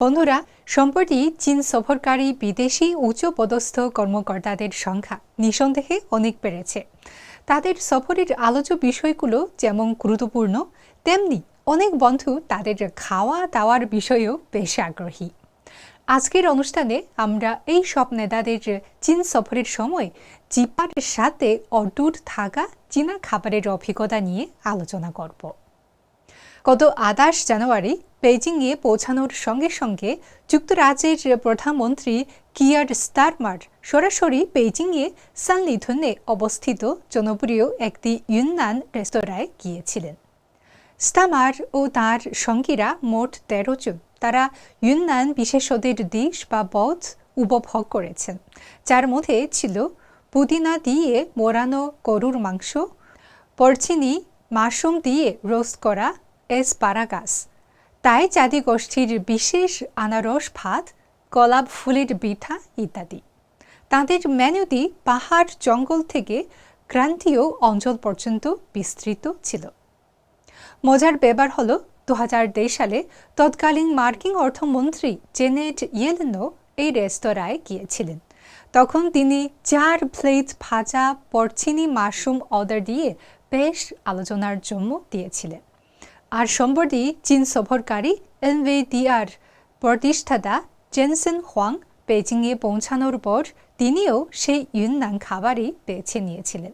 বন্ধুরা, সম্প্রতি চীন সফরকারী বিদেশি উচ্চপদস্থ কর্মকর্তাদের সংখ্যা নিঃসন্দেহে অনেক বেড়েছে। তাদের সফরের আলোচ্য বিষয়গুলো যেমন গুরুত্বপূর্ণ, তেমনি অনেক বন্ধু তাদের খাওয়া দাওয়ার বিষয়েও বেশ আগ্রহী। আজকের অনুষ্ঠানে আমরা এই সব নেতাদের চীন সফরের সময় জিপার সাথে অটুট থাকা চীনা খাবারের অভিজ্ঞতা নিয়ে আলোচনা করব। গত আদাশ জানুয়ারি বেজিংয়ে পৌঁছানোর সঙ্গে সঙ্গে যুক্তরাজ্যের প্রধানমন্ত্রী কিয়ার স্টারমার সরাসরি বেজিংয়ে সানলিথনে অবস্থিত জনপ্রিয় একটি ইউনান রেস্তোরাঁয় গিয়েছিলেন। স্টামার ও তার সঙ্গীরা মোট তেরো জন। তারা ইউনান বিশেষদের ডিশ বা বধ উপভোগ করেছেন, যার মধ্যে ছিল পুদিনা দিয়ে মোড়ানো গরুর মাংস, পরচিনি, মাশরুম দিয়ে রোস্ট করা এসপারাগাস তাই জাতিগোষ্ঠীর বিশেষ আনারস ভাত, গোলাপ ফুলের বিঠা ইত্যাদি। তাদের মেনুটি পাহাড় জঙ্গল থেকে ক্রান্তীয় অঞ্চল পর্যন্ত বিস্তৃত ছিল। মজার ব্যাপার হল দু সালে তৎকালীন মার্কিন অর্থমন্ত্রী জেনেট ইয়েলেনও এই রেস্তোরাঁয় গিয়েছিলেন। তখন তিনি চার প্লেট ভাজা পরচিনি মাশরুম অর্ডার দিয়ে বেশ আলোচনার জন্য দিয়েছিলেন। আর সম্প্রতি চীন সফরকারী এনভিডিআর প্রতিষ্ঠাতা জেনসেন হোয়াং বেজিংয়ে পৌঁছানোর পর তিনিও সেই ইউনান খাবারই বেছে নিয়েছিলেন।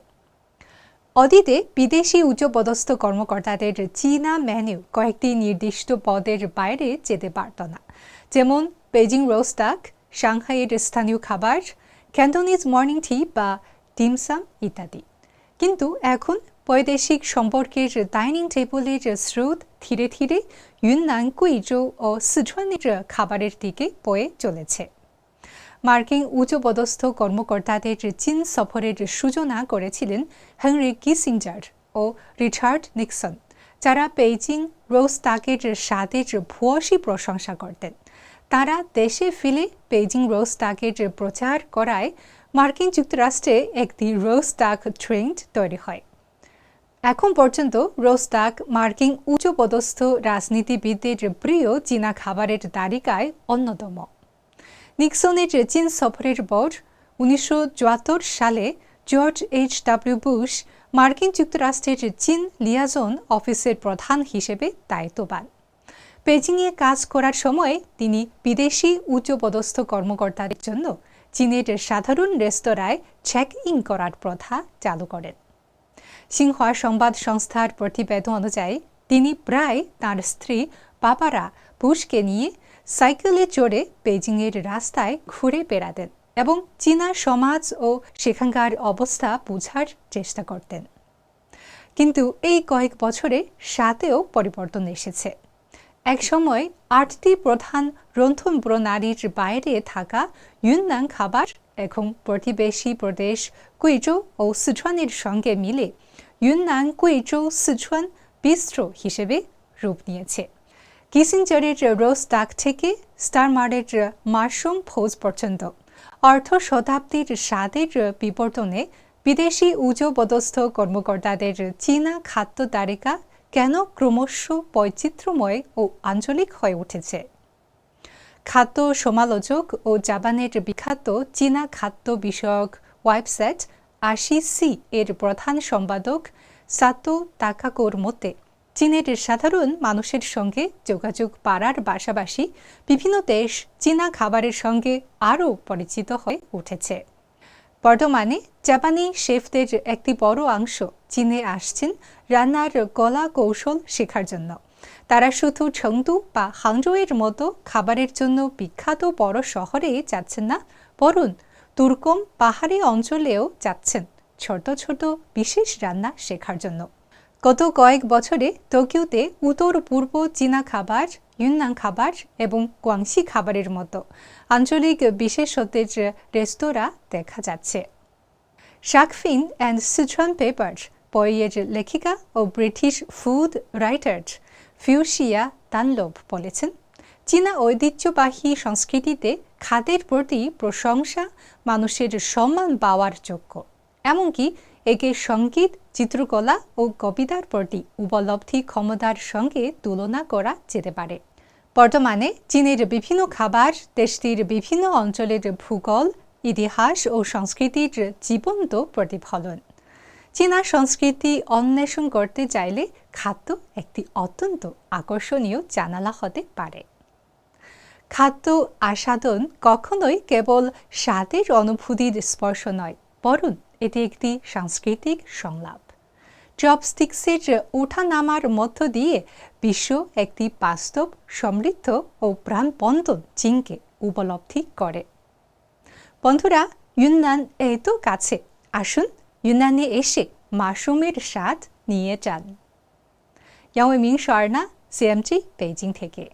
অতীতে বিদেশি উচ্চপদস্থ কর্মকর্তাদের চীনা মেনু কয়েকটি নির্দিষ্ট পদের বাইরে যেতে পারত না। যেমন বেজিং রোস্টাক সাংহাইয়ের স্থানীয় খাবার, ক্যান্টনিজ মর্নিং টি বা ডিমসাম ইত্যাদি। কিন্তু এখন বৈদেশিক সম্পর্কের ডাইনিং টেবিলের স্রোত ধীরে ধীরে ইউনান কুইজো ও সিচুয়ানের খাবারের দিকে বয়ে চলেছে। মার্কিন উচ্চপদস্থ কর্মকর্তাদের চীন সফরের সূচনা করেছিলেন হেনরি কিসিঞ্জার ও রিচার্ড নিক্সন, যারা বেইজিং রোজ তাকের স্বাদের ভুয়সী প্রশংসা করতেন। তারা দেশে ফিরে বেইজিং রোজ তাকের প্রচার করায় মার্কিন যুক্তরাষ্ট্রে একটি রোজ তাক ট্রেন্ড তৈরি হয়। এখন পর্যন্ত রোস্তাক মার্কিন উচ্চপদস্থ রাজনীতিবিদদের প্রিয় চীনা খাবারের তালিকায় অন্যতম। নিক্সনের চীন সফরের পর উনিশশো চুয়াত্তর সালে জর্জ এইচ ডাব্লিউ বুশ মার্কিন যুক্তরাষ্ট্রের চীন লিয়াজন অফিসের প্রধান হিসেবে দায়িত্ব পান কাজ করার সময় তিনি বিদেশি উচ্চপদস্থ কর্মকর্তাদের জন্য চীনের সাধারণ রেস্তোরাঁয় চেক ইন করার প্রথা চালু করেন। সিংহা সংবাদ সংস্থার প্রতিবেদন অনুযায়ী, তিনি প্রায় তার স্ত্রী পাপারা বুশকে নিয়ে সাইকেলে চড়ে বেজিংয়ের রাস্তায় ঘুরে বেড়াতেন এবং চীনা সমাজ ও সেখানকার অবস্থা বোঝার চেষ্টা করতেন। কিন্তু এই কয়েক বছরে সাথেও পরিবর্তন এসেছে। একসময় আটটি প্রধান রন্ধন প্রণালীর বাইরে থাকা ইউনান খাবার এখন প্রতিবেশী প্রদেশ কুইজো ও সিচুয়ানের সঙ্গে মিলে ইউনান কুইজো সিচুয়ান বিস্ট্রো হিসেবে রূপ নিয়েছে। কিসিঞ্জারের রোজ ডাক থেকে স্টারমারের মাশরুম ফৌজ পর্যন্ত, অর্ধ শতাব্দীর স্বাদের বিবর্তনে বিদেশি উচ্চপদস্থ কর্মকর্তাদের চীনা খাদ্য তালিকা কেন ক্রমশ বৈচিত্র্যময় ও আঞ্চলিক হয়ে উঠেছে? খাদ্য সমালোচক ও জাপানের বিখ্যাত চীনা খাদ্য বিষয়ক ওয়েবসাইট আশি সি এর প্রধান সম্পাদক সাতো তাকাকোর মতে, চীনের সাধারণ মানুষের সঙ্গে যোগাযোগ পাড়ার পাশাপাশি বিভিন্ন দেশ চীনা খাবারের সঙ্গে আরও পরিচিত হয়ে উঠেছে। বর্তমানে জাপানি শেফদের একটি বড় অংশ চীনে আসছেন রান্নার কলা কৌশল শেখার জন্য। তারা শুধু ছংদু বা হাংজোয়ের মতো খাবারের জন্য বিখ্যাত বড় শহরে যাচ্ছেন না বরং তুর্কম পাহাড়ি অঞ্চলেও যাচ্ছেন ছোট ছোট বিশেষ রান্না শেখার জন্য। গত কয়েক বছরে টোকিওতে উত্তর পূর্ব চীনা খাবার ইউনান খাবার এবং কোয়াংশি খাবারের মতো। আঞ্চলিক বিশেষত্বের রেস্তোরাঁ দেখা যাচ্ছে। শাকফিন অ্যান্ড সিচুয়ান পেপার বইয়ের লেখিকা ও British food writer Fuchsia Dunlop বলেছেন, চীনা ঐতিহ্যবাহী সংস্কৃতিতে খাদের প্রতি প্রশংসা মানুষের সম্মান পাওয়ার যোগ্য। এমনকি একে সংগীত চিত্রকলা ও কবিতার প্রতি উপলব্ধি ক্ষমতার সঙ্গে তুলনা করা যেতে পারে। বর্তমানে চীনের বিভিন্ন খাবার, দেশটির বিভিন্ন অঞ্চলের ভূগোল, ইতিহাস ও সংস্কৃতির জীবন্ত প্রতিফলন। চীনা সংস্কৃতি অন্বেষণ করতে চাইলে খাদ্য একটি অত্যন্ত আকর্ষণীয় জানালা হতে পারে। খাদ্য আস্বাদন কখনোই কেবল স্বাদের অনুভূতির স্পর্শ নয়, বরং এটি একটি সাংস্কৃতিক সংলাপ। চপস্টিক্সের ওঠানামার মধ্য দিয়ে বিশ্ব একটি বাস্তব, সমৃদ্ধ ও প্রাণবন্তন চীনকে উপলব্ধি করে। বন্ধুরা, ইউনান এত কাছে। আসুন ইউনানে এসে মাশরুমের স্বাদ নিয়ে যান। ইয়াওয়ে মিং স্বর্ণা সিএমজি, বেইজিং থেকে।